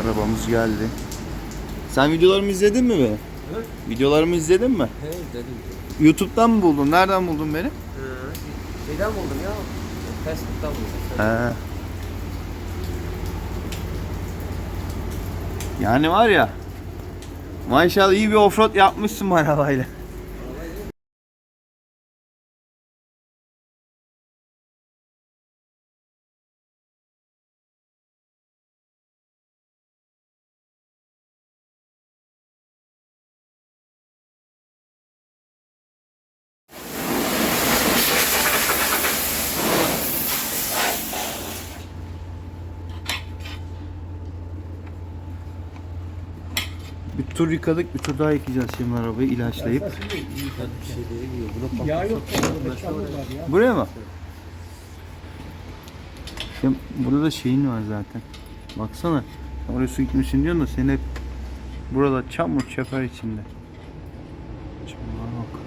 Arabamız geldi. Sen videolarımı izledin mi be? Videolarımı izledin mi? He dedim. YouTube'dan mı buldun? Nereden buldun beni? Hı. Şeyden buldum ya. Facebook'tan buldum. He. Yani var ya Maşallah iyi bir offroad yapmışsın bu arabayla. Bir tur yıkadık, bir tur daha yıkayacağız şimdi arabayı ilaçlayıp. Bir şey Ya yok. ya. Buraya mı? Şimdi burada da şeyin var zaten. Baksana. Oraya su gitmişsin diyorsun da senin hep burada çamur çeper içinde. Çamura bak.